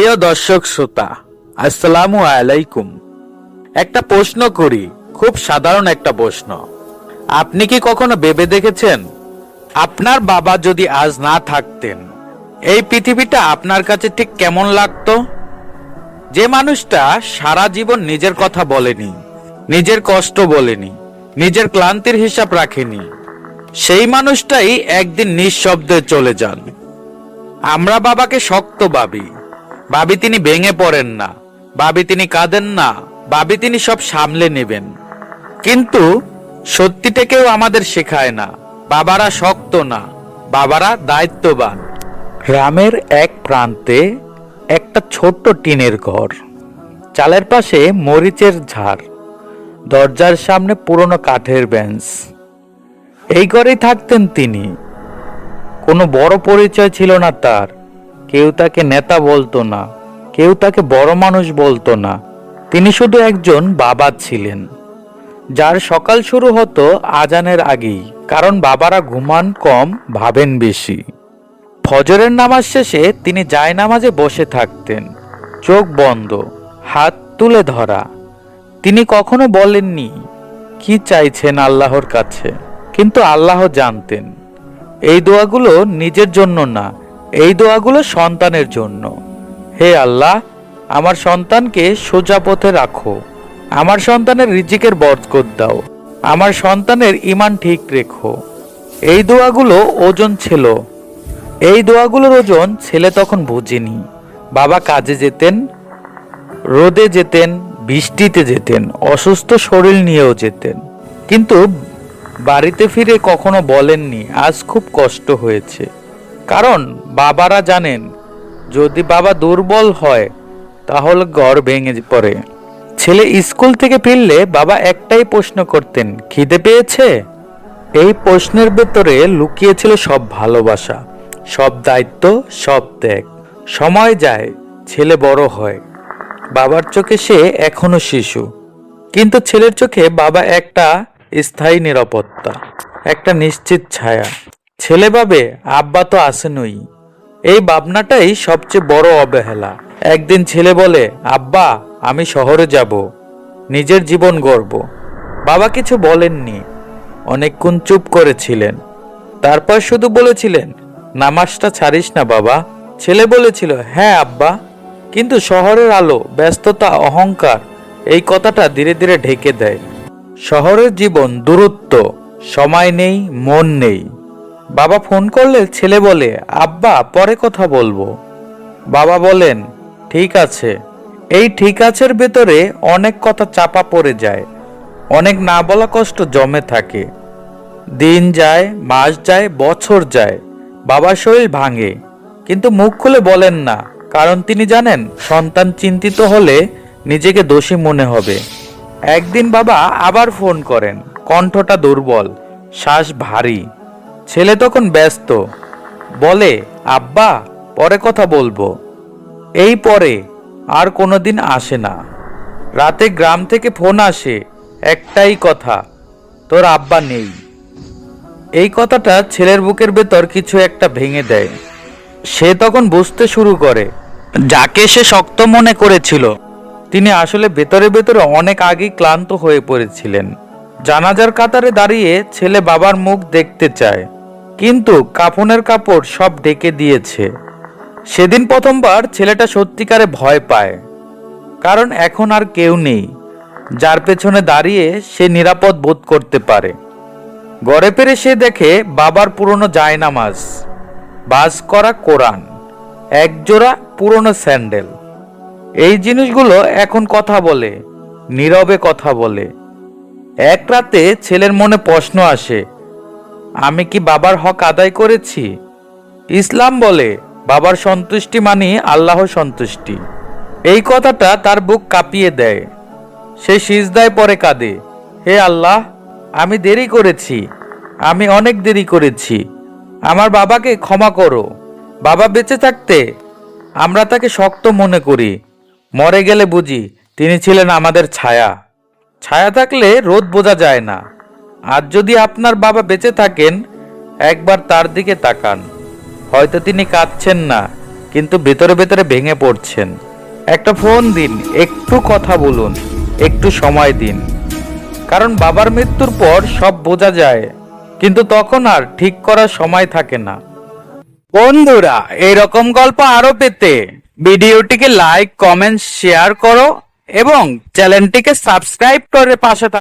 প্রিয় দর্শক শ্রোতা, আসসালামু আলাইকুম। একটা প্রশ্ন করি, খুব সাধারণ একটা প্রশ্ন। আপনি কি কখনো ভেবে দেখেছেন, আপনার বাবা যদি আজ না থাকতেন, এই পৃথিবীটা আপনার কাছে ঠিক কেমন লাগতো? যে মানুষটা সারা জীবন নিজের কথা বলেনি, নিজের কষ্ট বলেনি, নিজের ক্লান্তির হিসাব রাখেনি, সেই মানুষটাই একদিন নিঃশব্দে চলে যান। আমরা বাবাকে শক্ত ভাবি ভাবি তিনি ভেঙে পড়েন না, ভাবি তিনি কাঁদেন না, ভাবি তিনি সব সামলে নেবেন। কিন্তু সত্যিটা কেউ আমাদের শেখায় না, বাবারা শক্ত না, বাবারা দায়িত্ববান। গ্রামের এক প্রান্তে একটা ছোট্ট টিনের ঘর, চালের পাশে মরিচের ঝাড়, দরজার সামনে পুরনো কাঠের বেঞ্চ। এই ঘরেই থাকতেন তিনি। কোনো বড় পরিচয় ছিল না তার। কেউ তাকে নেতা বলতো না, কেউ তাকে বড় মানুষ বলতো না। তিনি শুধু একজন বাবা ছিলেন। যার সকাল শুরু হতো আজানের আগেই, কারণ বাবারা ঘুমান কম, ভাবেন বেশি। ফজরের নামাজ শেষে তিনি যায় নামাজে বসে থাকতেন। চোখ বন্ধ, হাত তুলে ধরা। তিনি কখনো বলেননি, কি চাইছেন আল্লাহর কাছে? কিন্তু আল্লাহ জানতেন। এই দোয়াগুলো নিজের জন্য না এই দোয়াগুলো সন্তানের জন্য। হে আল্লাহ, আমার সন্তানকে সোজা পথে রাখো। আমার সন্তানের রিজিকের বরকত দাও। আমার সন্তানের ইমান ঠিক রেখো। এই দোয়াগুলো ওজন ছিল। এই দোয়াগুলোর ওজন ছেলে তখন বুঝেনি। বাবা কাজে যেতেন, রোদে যেতেন, বৃষ্টিতে যেতেন, অসুস্থ শরীর নিয়েও যেতেন। কিন্তু বাড়িতে ফিরে কখনো বলেননি, আজ খুব কষ্ট হয়েছে। কারণ বাবারা জানেন, যদি বাবা দুর্বল হয়, তাহলে গড় ভেঙে পড়ে। ছেলে স্কুল থেকে ফিরলে বাবা একটাই প্রশ্ন করতেন, খিদে পেয়েছে? এই প্রশ্নের ভেতরে লুকিয়েছিল সব ভালোবাসা, সব দায়িত্ব, সব ত্যাগ। সময় যায়, ছেলে বড় হয়। বাবার চোখে সে এখনও শিশু। কিন্তু ছেলের চোখে বাবা একটা স্থায়ী নিরাপত্তা, একটা নিশ্চিত ছায়া। ছেলে ভাবে আব্বা তো আসেনই এই ভাবনাটাই সবচেয়ে বড় অবহেলা। একদিন ছেলে বলে, আব্বা, আমি শহরে যাব, নিজের জীবন গড়ব। বাবা কিছু বলেননি। অনেকক্ষণ চুপ করেছিলেন। তারপর শুধু বলেছিলেন, নামাজটা ছাড়িস না বাবা। ছেলে বলেছিল হ্যাঁ আব্বা। কিন্তু শহরের আলো, ব্যস্ততা, অহংকার, এই কথাটা ধীরে ধীরে ঢেকে দেয়। শহরের জীবন দূরত্ব, সময় নেই, মন নেই। বাবা ফোন করলে ছেলে বলে, আব্বা, পরে কথা বলব। বাবা বলেন, ঠিক আছে। এই ঠিক আছের ভেতরে অনেক কথা চাপা পড়ে যায়। অনেক না বলা কষ্ট জমে থাকে। দিন যায়, মাস যায়, বছর যায়। বাবার শরীর ভাঙে। কিন্তু মুখ খুলে বলেন না, কারণ তিনি জানেন, সন্তান চিন্তিত হলে নিজেকে দোষী মনে হবে। একদিন বাবা আবার ফোন করেন, কণ্ঠটা দুর্বল, শ্বাস ভারী। ছেলে তখন ব্যস্ত। বলে, আব্বা, পরে কথা বলব। এই পরে আর কোনোদিন আসে না। রাতে গ্রাম থেকে ফোন আসে, একটাই কথা, তোর আব্বা নেই। এই কথাটা ছেলের বুকের ভেতর কিছু একটা ভেঙে দেয়। সে তখন বুঝতে শুরু করে, যাকে সে শক্ত মনে করেছিল, তিনি আসলে ভেতরে ভেতরে অনেক আগেই ক্লান্ত হয়ে পড়েছিলেন। জানাজার কাতারে দাঁড়িয়ে ছেলে বাবার মুখ দেখতে চায়। কিন্তু কাফনের কাপড় সব ঢেকে দিয়েছে। সেদিন প্রথমবার ছেলেটা সত্যিকারে ভয় পায়, কারণ এখন আর কেউ নেই, যার পেছনে দাঁড়িয়ে সে নিরাপদ বোধ করতে পারে। গড়ে পেরে সে দেখে বাবার পুরনো জায়নামাজ, বাস করা কোরআন, একজোড়া পুরনো স্যান্ডেল। এই জিনিসগুলো এখন কথা বলে, নীরবে কথা বলে। এক রাতে ছেলের মনে প্রশ্ন আসে আমি কি বাবার হক আদায় করেছি? ইসলাম বলে, বাবার সন্তুষ্টি মানি আল্লাহ সন্তুষ্টি। এই কথাটা তার বুক কাঁপিয়ে দেয়। সে সিজদায় পরে কাঁদে। হে আল্লাহ, আমি দেরি করেছি। আমি অনেক দেরি করেছি। আমার বাবাকে ক্ষমা করো। বাবা বেঁচে থাকতে আমরা তাকে শক্ত মনে করি। মরে গেলে বুঝি তিনি ছিলেন আমাদের ছায়া। ছায়া থাকলে রোদ বোঝা যায় না। আর যদি আপনার বাবা বেঁচে থাকেন, একবার তার দিকে তাকান। হয়তো তিনি কাঁদছেন না, কিন্তু ভেতরে ভেতরে ভেঙে পড়ছেন। একটা ফোন দিন, একটু কথা বলুন, একটু সময় দিন। কারণ বাবার মৃত্যুর পর সব বোঝা যায়, কিন্তু তখন আর ঠিক করার সময় থাকে না। বন্ধুরা, এরকম গল্প আরও পেতে ভিডিওটিকে লাইক, কমেন্ট, শেয়ার করো এবং চ্যানেলটিকে সাবস্ক্রাইব করে পাশে